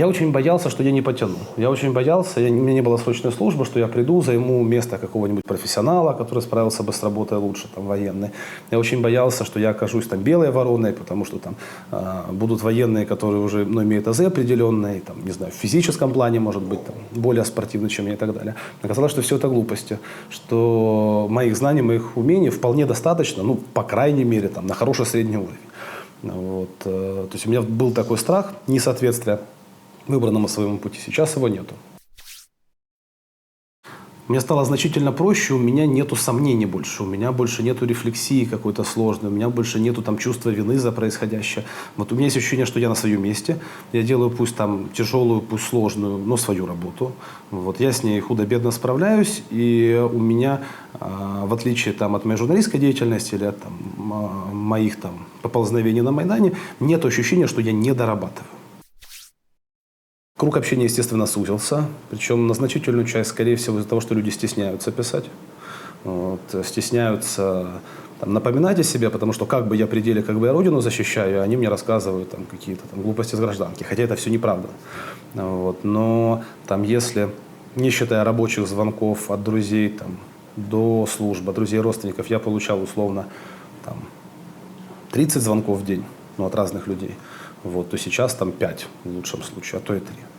Я очень боялся, что я не потяну. Я очень боялся, я, у меня не было срочной службы, что я приду, займу место какого-нибудь профессионала, который справился бы с работой лучше, там, военный. Я очень боялся, что я окажусь там белой вороной, потому что там э, будут военные, которые уже ну, имеют АЗ определенные, там, не знаю, в физическом плане, может быть, там, более спортивны, чем я и так далее. Оказалось, что все это глупости, что моих знаний, моих умений вполне достаточно, ну, по крайней мере, там, на хороший средний уровень. Вот. э, То есть у меня был такой страх несоответствия выбранному своему пути. Сейчас его нету. Мне стало значительно проще, у меня нету сомнений больше, у меня больше нету рефлексии какой-то сложной, у меня больше нету там чувства вины за происходящее. Вот у меня есть ощущение, что я на своем месте, я делаю пусть там тяжелую, пусть сложную, но свою работу. Вот я с ней худо-бедно справляюсь, и у меня, а, в отличие там от моей журналистской деятельности или от там, м- моих там поползновений на Майдане, нет ощущения, что я не дорабатываю. Круг общения, естественно, сузился, причем на значительную часть, скорее всего, из-за того, что люди стесняются писать, вот, стесняются там, напоминать о себе, потому что как бы я при деле, как бы я родину защищаю, они мне рассказывают там, какие-то там, глупости с гражданки, хотя это все неправда. Вот, но там, если, не считая рабочих звонков от друзей там, до службы, друзей родственников, я получал условно там, 30 звонков в день ну, от разных людей, вот, то сейчас там 5 в лучшем случае, а то и 3.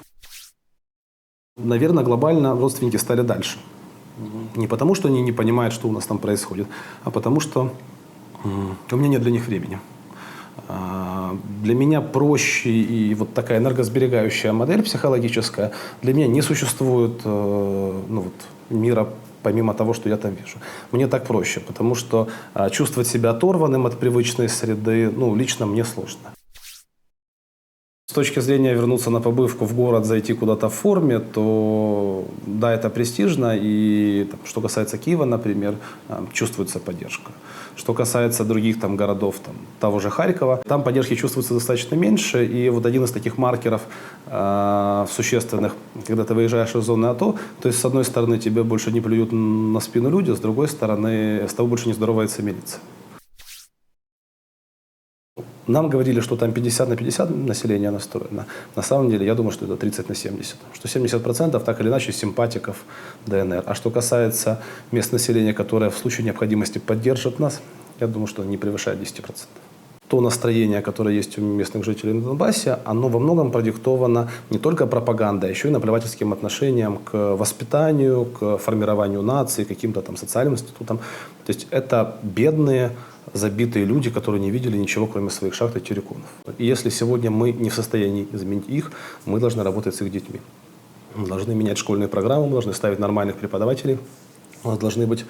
Наверное, глобально родственники стали дальше. Не потому, что они не понимают, что у нас там происходит, а потому что у меня нет для них времени. А, Для меня проще и вот такая энергосберегающая модель психологическая, для меня не существует э, ну, вот, мира помимо того, что я там вижу. Мне так проще, потому что а, чувствовать себя оторванным от привычной среды, ну, лично мне сложно. С точки зрения вернуться на побывку в город, зайти куда-то в форме, то да, это престижно. И там, что касается Киева, например, чувствуется поддержка. Что касается других там, городов, там, того же Харькова, там поддержки чувствуется достаточно меньше. И вот один из таких маркеров э, существенных, когда ты выезжаешь из зоны АТО, то есть с одной стороны тебе больше не плюют на спину люди, с другой стороны с тобой больше не здоровается милиция. Нам говорили, что там 50 на 50 население настроено. На самом деле, я думаю, что это 30 на 70. Что 70% так или иначе симпатиков ДНР. А что касается мест населения, которое в случае необходимости поддержит нас, я думаю, что не превышает 10%. То настроение, которое есть у местных жителей на Донбассе, оно во многом продиктовано не только пропагандой, а еще и наплевательским отношением к воспитанию, к формированию нации, каким-то там социальным институтам. То есть это бедные, забитые люди, которые не видели ничего, кроме своих шахт и терриконов. И если сегодня мы не в состоянии изменить их, мы должны работать с их детьми. Мы должны менять школьные программы, мы должны ставить нормальных преподавателей, у нас должны быть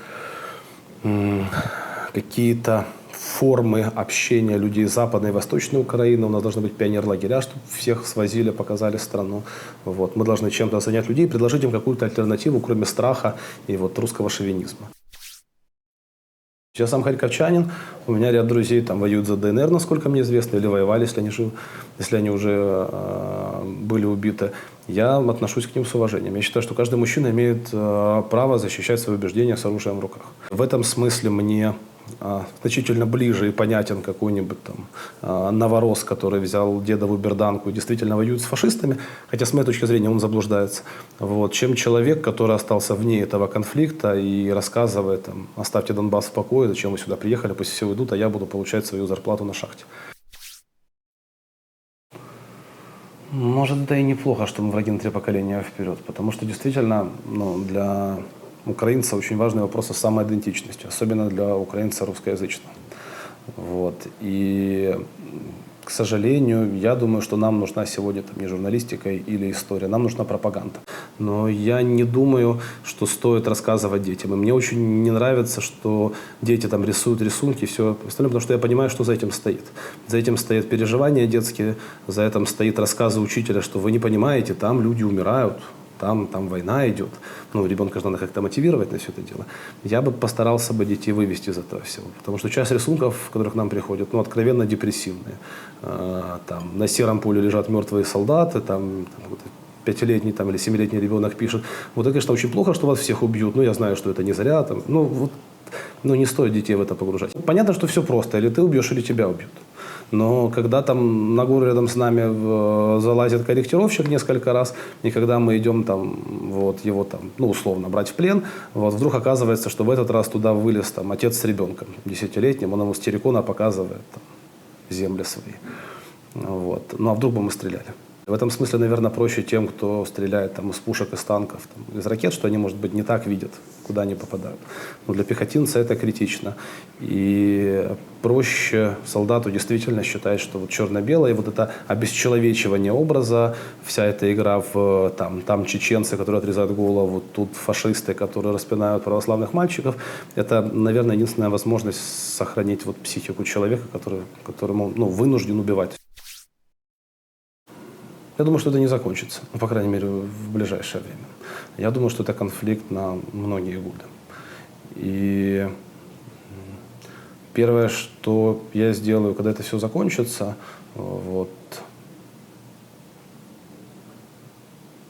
какие-то формы общения людей Западной и Восточной Украины. У нас должны быть пионер-лагеря, чтобы всех свозили, показали страну. Вот. Мы должны чем-то занять людей, предложить им какую-то альтернативу, кроме страха и вот русского шовинизма. Я сам харьковчанин, у меня ряд друзей там воюют за ДНР, насколько мне известно, или воевали, если они, жив, если они уже э, были убиты. Я отношусь к ним с уважением. Я считаю, что каждый мужчина имеет э, право защищать свои убеждения с оружием в руках. В этом смысле мне значительно ближе и понятен какой-нибудь там э, новорос, который взял дедову берданку и действительно воюет с фашистами, хотя с моей точки зрения он заблуждается, вот, чем человек, который остался вне этого конфликта и рассказывает, там, оставьте Донбасс в покое, зачем вы сюда приехали, пусть все уйдут, а я буду получать свою зарплату на шахте. Может, да и неплохо, что мы враги на три поколения вперед, потому что действительно ну, для украинца очень важный вопрос с самоидентичностью, особенно для украинца русскоязычного. Вот. И, к сожалению, я думаю, что нам нужна сегодня там, не журналистика или история, нам нужна пропаганда. Но я не думаю, что стоит рассказывать детям. И мне очень не нравится, что дети там рисуют рисунки и все остальное, потому что я понимаю, что за этим стоит. За этим стоят переживания детские, за этим стоит рассказы учителя, что вы не понимаете, там люди умирают, там, там война идет. Ну, ребенка же надо как-то мотивировать на все это дело. Я бы постарался бы детей вывести из этого всего. Потому что часть рисунков, которые к нам приходят, ну, откровенно депрессивные. А, там, на сером поле лежат мертвые солдаты, там, там вот, пятилетний там, или семилетний ребенок пишет, вот это, конечно, очень плохо, что вас всех убьют, но я знаю, что это не зря. Там, ну, вот, ну, не стоит детей в это погружать. Понятно, что все просто. Или ты убьешь, или тебя убьют. Но когда там на гору рядом с нами залазит корректировщик несколько раз, и когда мы идем там, вот его там, ну, условно, брать в плен, вот вдруг оказывается, что в этот раз туда вылез там отец с ребенком десятилетним, он ему с террикона показывает там, земли свои. Вот. Ну а вдруг бы мы стреляли? В этом смысле, наверное, проще тем, кто стреляет там, из пушек, из танков, там, из ракет, что они, может быть, не так видят, куда они попадают. Но для пехотинца это критично. И проще солдату действительно считать, что вот черно-белое, вот это обесчеловечивание образа, вся эта игра в там, там чеченцы, которые отрезают голову, тут фашисты, которые распинают православных мальчиков, это, наверное, единственная возможность сохранить вот психику человека, который, которому ну, вынужден убивать. Я думаю, что это не закончится, ну, по крайней мере, в ближайшее время. Я думаю, что это конфликт на многие годы. И первое, что я сделаю, когда это все закончится, вот,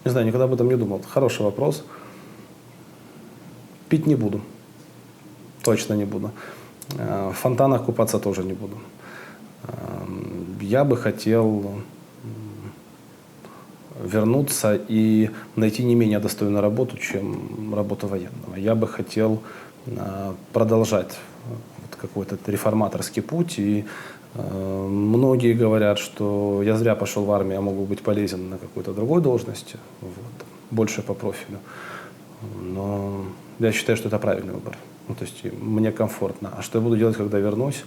не знаю, никогда об этом не думал. Хороший вопрос. Пить не буду. Точно не буду. Э, в фонтанах купаться тоже не буду. Эм, я бы хотел вернуться и найти не менее достойную работу, чем работа военного. Я бы хотел э, продолжать вот какой-то реформаторский путь. И э, многие говорят, что я зря пошел в армию, я могу быть полезен на какой-то другой должности, вот, больше по профилю. Но я считаю, что это правильный выбор. Ну, то есть мне комфортно. А что я буду делать, когда вернусь,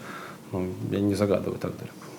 ну, я не загадываю так далеко.